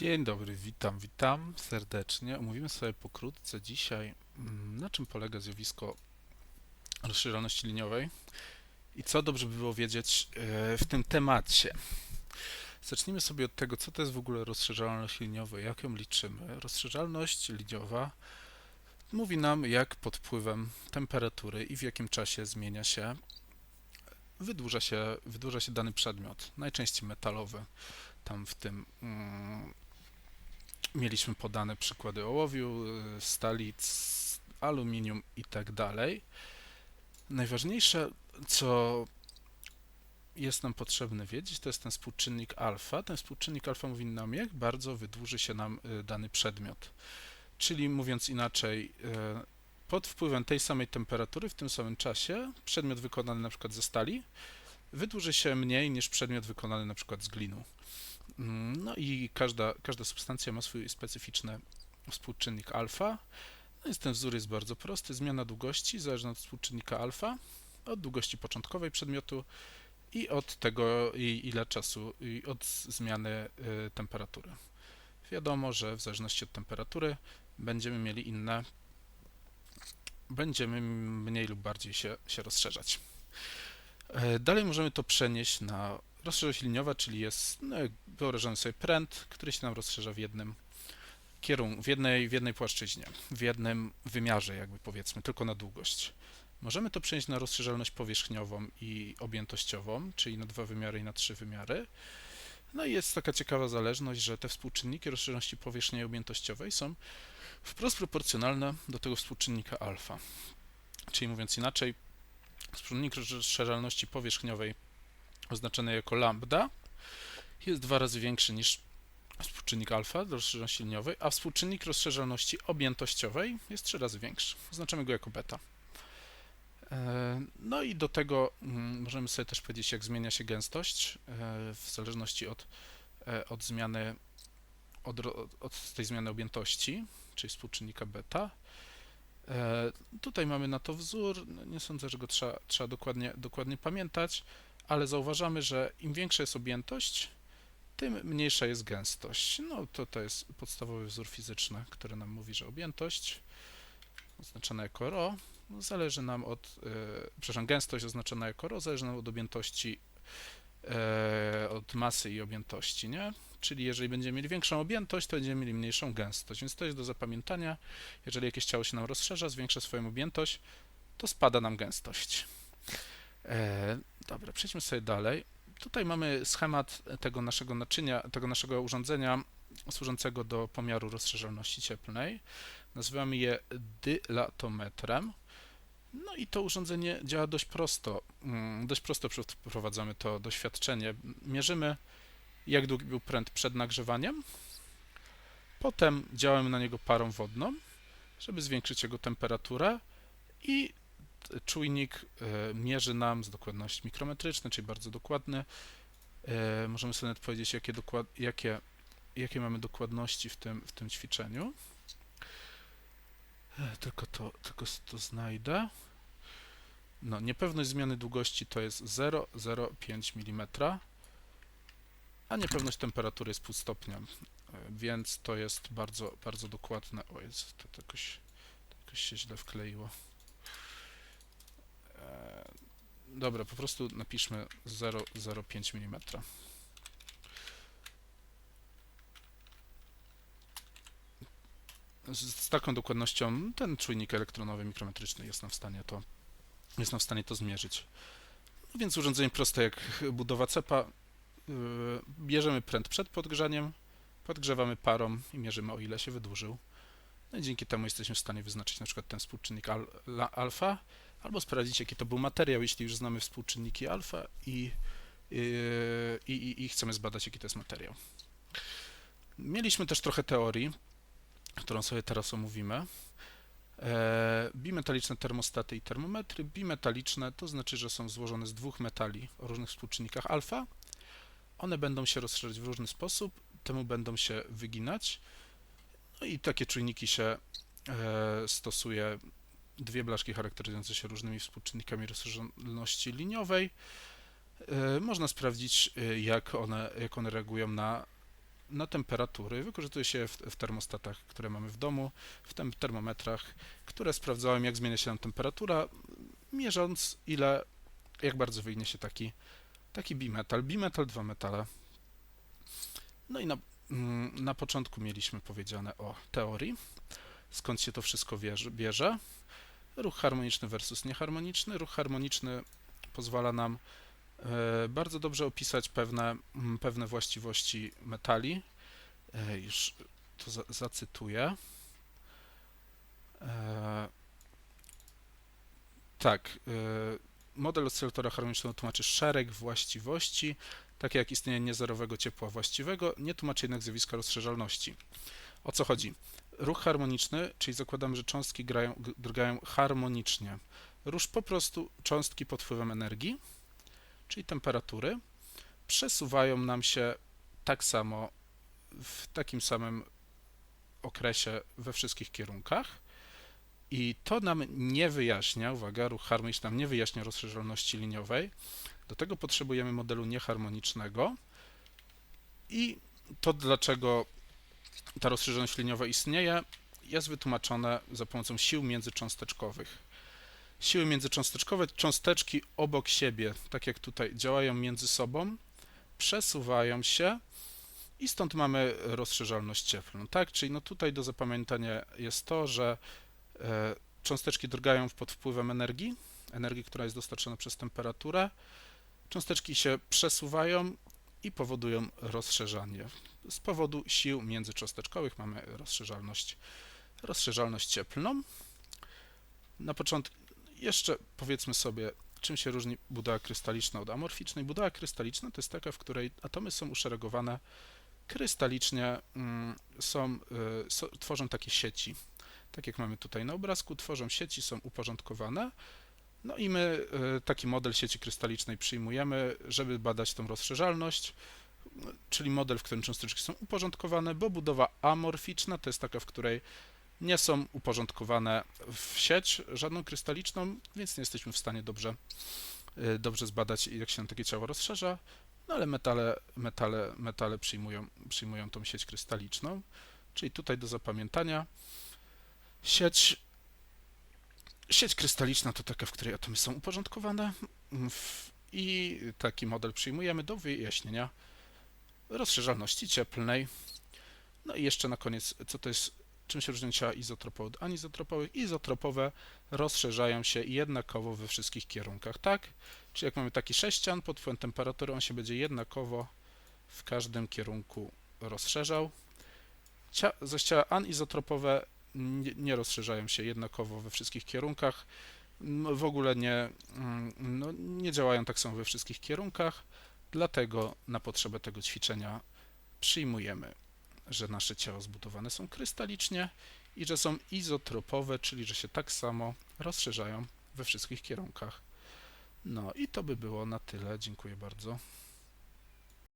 Dzień dobry, witam, witam serdecznie. Omówimy sobie pokrótce dzisiaj, mm, na czym polega zjawisko rozszerzalności liniowej i co dobrze by było wiedzieć e, w tym temacie. Zacznijmy sobie od tego, co to jest w ogóle rozszerzalność liniowa, jak ją liczymy. Rozszerzalność liniowa mówi nam, jak pod wpływem temperatury i w jakim czasie zmienia się, wydłuża się, wydłuża się dany przedmiot, najczęściej metalowy. Tam w tym mm, mieliśmy podane przykłady ołowiu, y, stali, aluminium i tak dalej. Najważniejsze, co jest nam potrzebne wiedzieć, to jest ten współczynnik alfa. Ten współczynnik alfa mówi nam, jak bardzo wydłuży się nam y, dany przedmiot. Czyli mówiąc inaczej, y, pod wpływem tej samej temperatury w tym samym czasie przedmiot wykonany na przykład ze stali wydłuży się mniej niż przedmiot wykonany na przykład z glinu. Mm, No i każda, każda substancja ma swój specyficzny współczynnik alfa. No więc ten wzór jest bardzo prosty. Zmiana długości zależna od współczynnika alfa, od długości początkowej przedmiotu i od tego, ile czasu, i od zmiany y, temperatury. Wiadomo, że w zależności od temperatury będziemy mieli inne, będziemy mniej lub bardziej się, się rozszerzać. E, Dalej możemy to przenieść na rozszerzoność liniowa, czyli jest, no, wyobrażamy sobie pręt, który się nam rozszerza w jednym kierunku, w jednej, w jednej płaszczyźnie, w jednym wymiarze, jakby powiedzmy, tylko na długość. Możemy to przenieść na rozszerzalność powierzchniową i objętościową, czyli na dwa wymiary i na trzy wymiary. No i jest taka ciekawa zależność, że te współczynniki rozszerzoności powierzchni objętościowej są wprost proporcjonalne do tego współczynnika alfa. Czyli mówiąc inaczej, współczynnik rozszerzalności powierzchniowej oznaczony jako lambda jest dwa razy większy niż współczynnik alfa do rozszerzoności liniowej, a współczynnik rozszerzalności objętościowej jest trzy razy większy. Oznaczamy go jako beta. E, No i do tego mm, możemy sobie też powiedzieć, jak zmienia się gęstość e, w zależności od, e, od zmiany, od, od tej zmiany objętości, czyli współczynnika beta. Tutaj mamy na to wzór. No, Nie sądzę, że go trzeba, trzeba dokładnie, dokładnie pamiętać ale zauważamy, że im większa jest objętość, tym mniejsza jest gęstość. No to to jest podstawowy wzór fizyczny, który nam mówi, że objętość oznaczona jako ρ zależy nam od, e, przepraszam, gęstość oznaczona jako ρ zależy nam od objętości, e, od masy i objętości, nie? Czyli jeżeli będziemy mieli większą objętość, to będziemy mieli mniejszą gęstość, więc to jest do zapamiętania. Jeżeli jakieś ciało się nam rozszerza, zwiększa swoją objętość, to spada nam gęstość. Dobra, przejdźmy sobie dalej. Tutaj mamy schemat tego naszego naczynia, tego naszego urządzenia służącego do pomiaru rozszerzalności cieplnej. Nazywamy je dylatometrem. No i to urządzenie działa dość prosto. Mm, Dość prosto przeprowadzamy to doświadczenie. Mierzymy, jak długi był pręt przed nagrzewaniem. Potem działamy na niego parą wodną, żeby zwiększyć jego temperaturę i czujnik e, mierzy nam z dokładności mikrometrycznej, czyli bardzo dokładny. E, Możemy sobie nawet powiedzieć, jakie, dokład, jakie, jakie mamy dokładności w tym, w tym ćwiczeniu. E, Tylko to, tylko to znajdę. No, niepewność zmiany długości to jest 0,05 mm, a niepewność temperatury jest pół stopnia, więc to jest bardzo, bardzo dokładne. O jest, to, jakoś, to jakoś się źle wkleiło. Dobra, po prostu napiszmy 0,05 mm. Z, z taką dokładnością ten czujnik elektronowy mikrometryczny jest nam w stanie to, jest nam w stanie to zmierzyć. No więc urządzenie proste jak budowa cepa. Yy, Bierzemy pręt przed podgrzaniem, podgrzewamy parą i mierzymy o ile się wydłużył. No i dzięki temu jesteśmy w stanie wyznaczyć na przykład ten współczynnik al, alfa, albo sprawdzić, jaki to był materiał, jeśli już znamy współczynniki alfa i, yy, i, i, i chcemy zbadać, jaki to jest materiał. Mieliśmy też trochę teorii, którą sobie teraz omówimy. E, bimetaliczne termostaty i termometry. Bimetaliczne to znaczy, że są złożone z dwóch metali o różnych współczynnikach alfa. One będą się rozszerzać w różny sposób, temu będą się wyginać. No i takie czujniki się e, stosuje dwie blaszki charakteryzujące się różnymi współczynnikami rozszerzoności liniowej. E, Można sprawdzić, e, jak one, jak one reagują na na temperatury. Wykorzystuje się w, w termostatach, które mamy w domu, w tem, termometrach, które sprawdzałem, jak zmienia się nam temperatura, mierząc ile, jak bardzo wyjdzie się taki, taki bimetal. Bimetal, dwa metale. No i na, mm, na początku mieliśmy powiedziane o teorii, skąd się to wszystko bierze. Ruch harmoniczny versus nieharmoniczny. Ruch harmoniczny pozwala nam e, bardzo dobrze opisać pewne, pewne właściwości metali. E, Już to za, zacytuję. E, Tak, model oscylatora harmonicznego tłumaczy szereg właściwości, takie jak istnienie niezerowego ciepła właściwego, nie tłumaczy jednak zjawiska rozszerzalności. O co chodzi? Ruch harmoniczny, czyli zakładamy, że cząstki grają, drgają harmonicznie. Rusz po prostu cząstki pod wpływem energii, czyli temperatury, przesuwają nam się tak samo w takim samym okresie we wszystkich kierunkach. I to nam nie wyjaśnia, uwaga, ruch harmoniczny nam nie wyjaśnia rozszerzalności liniowej. Do tego potrzebujemy modelu nieharmonicznego. I to, dlaczego ta rozszerzoność liniowa istnieje, jest wytłumaczone za pomocą sił międzycząsteczkowych. Siły międzycząsteczkowe, cząsteczki obok siebie, tak jak tutaj, działają między sobą, przesuwają się i stąd mamy rozszerzalność cieplną. Tak, czyli no tutaj do zapamiętania jest to, że e, cząsteczki drgają pod wpływem energii, energii, która jest dostarczona przez temperaturę. Cząsteczki się przesuwają i powodują rozszerzanie. Z powodu sił międzycząsteczkowych mamy rozszerzalność, rozszerzalność cieplną. Na początku jeszcze powiedzmy sobie, czym się różni budowa krystaliczna od amorficznej. Budowa krystaliczna to jest taka, w której atomy są uszeregowane krystalicznie, mm, są, y, so, tworzą takie sieci. Tak jak mamy tutaj na obrazku, tworzą sieci, są uporządkowane. No i my y, taki model sieci krystalicznej przyjmujemy, żeby badać tą rozszerzalność, czyli model, w którym cząsteczki są uporządkowane, bo budowa amorficzna to jest taka, w której nie są uporządkowane w sieć żadną krystaliczną, więc nie jesteśmy w stanie dobrze, y, dobrze zbadać, jak się takie ciało rozszerza. No ale metale, metale, metale przyjmują, przyjmują tą sieć krystaliczną, czyli tutaj do zapamiętania. Sieć Sieć krystaliczna to taka, w której atomy są uporządkowane. W- i taki model przyjmujemy do wyjaśnienia rozszerzalności cieplnej. No i jeszcze na koniec, co to jest, czym się różnią ciała izotropowe od anizotropowych? Izotropowe rozszerzają się jednakowo we wszystkich kierunkach, tak? Czyli jak mamy taki sześcian pod wpływem temperatury, on się będzie jednakowo w każdym kierunku rozszerzał. Cia, zaś ciała anizotropowe nie, nie rozszerzają się jednakowo we wszystkich kierunkach. W ogóle nie, mm, no, nie działają tak samo we wszystkich kierunkach, dlatego na potrzebę tego ćwiczenia przyjmujemy, że nasze ciała zbudowane są krystalicznie i że są izotropowe, czyli że się tak samo rozszerzają we wszystkich kierunkach. No i to by było na tyle. Dziękuję bardzo.